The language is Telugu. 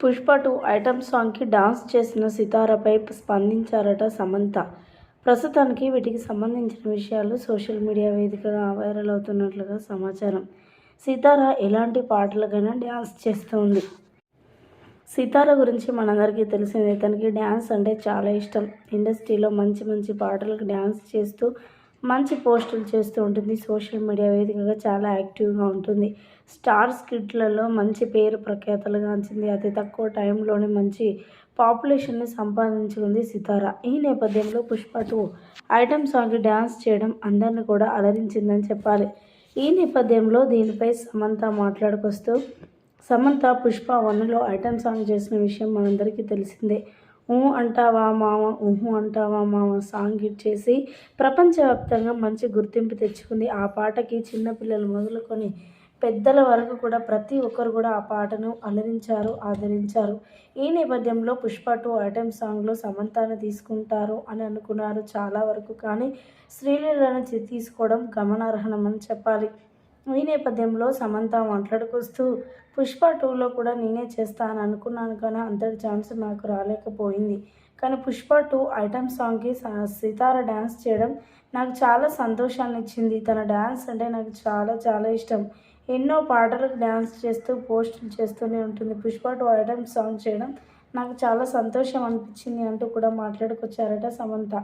పుష్ప టూ ఐటమ్ సాంగ్కి డాన్స్ చేసిన సితారపై స్పందించారట సమంత. ప్రస్తుతానికి వీటికి సంబంధించిన విషయాలు సోషల్ మీడియా వేదికగా వైరల్ అవుతున్నట్లుగా సమాచారం. సితార ఎలాంటి పాటలకైనా డ్యాన్స్ చేస్తుంది. సితార గురించి మనందరికీ తెలిసిందే తనకి డ్యాన్స్ అంటే చాలా ఇష్టం. ఇండస్ట్రీలో మంచి మంచి పాటలకు డ్యాన్స్ చేస్తూ మంచి పోస్టులు చేస్తూ ఉంటుంది. సోషల్ మీడియా వేదికగా చాలా యాక్టివ్గా ఉంటుంది. స్టార్ స్కిట్లలో మంచి పేరు ప్రఖ్యాతలుగాంచింది అతి తక్కువ టైంలోనే మంచి పాపులేషన్ని సంపాదించుకుంది సితార. ఈ నేపథ్యంలో Pushpa two item song dance చేయడం అందరిని కూడా అలరించిందని చెప్పాలి. ఈ నేపథ్యంలో దీనిపై సమంత మాట్లాడుకొస్తూ సమంత పుష్ప వన్లో ఐటమ్ సాంగ్ చేసిన విషయం మనందరికీ తెలిసిందే. ఊ అంటావా మామ ఊహు అంటావా మామ సాంగ్ హిట్ చేసి ప్రపంచవ్యాప్తంగా మంచి గుర్తింపు తెచ్చుకుంది. ఆ పాటకి చిన్నపిల్లలు మొదలుకొని పెద్దల వరకు కూడా ప్రతి ఒక్కరు కూడా ఆ పాటను అలరించారు ఆదరించారు. ఈ నేపథ్యంలో పుష్ప టూ ఐటెం సాంగ్లో సమంతాను తీసుకుంటారు అని అనుకున్నారు చాలా వరకు కానీ శ్రీలీలను తీసుకోవడం గమనార్హణమని చెప్పాలి. ఈ నేపథ్యంలో సమంత మాట్లాడుకొస్తూ పుష్ప టూలో కూడా నేనే చేస్తాను అనుకున్నాను కానీ అంతటి ఛాన్స్ నాకు రాలేకపోయింది. కానీ పుష్ప టూ ఐటమ్ సాంగ్కి సితార డ్యాన్స్ చేయడం నాకు చాలా సంతోషాన్ని ఇచ్చింది తన డ్యాన్స్ అంటే నాకు చాలా చాలా ఇష్టం. ఎన్నో పాటలకు డ్యాన్స్ చేస్తూ పోస్టులు చేస్తూనే ఉంటుంది. పుష్ప టూ ఐటమ్ సాంగ్ చేయడం నాకు చాలా సంతోషం అనిపించింది అంటూ కూడా మాట్లాడుకొచ్చారట సమంత.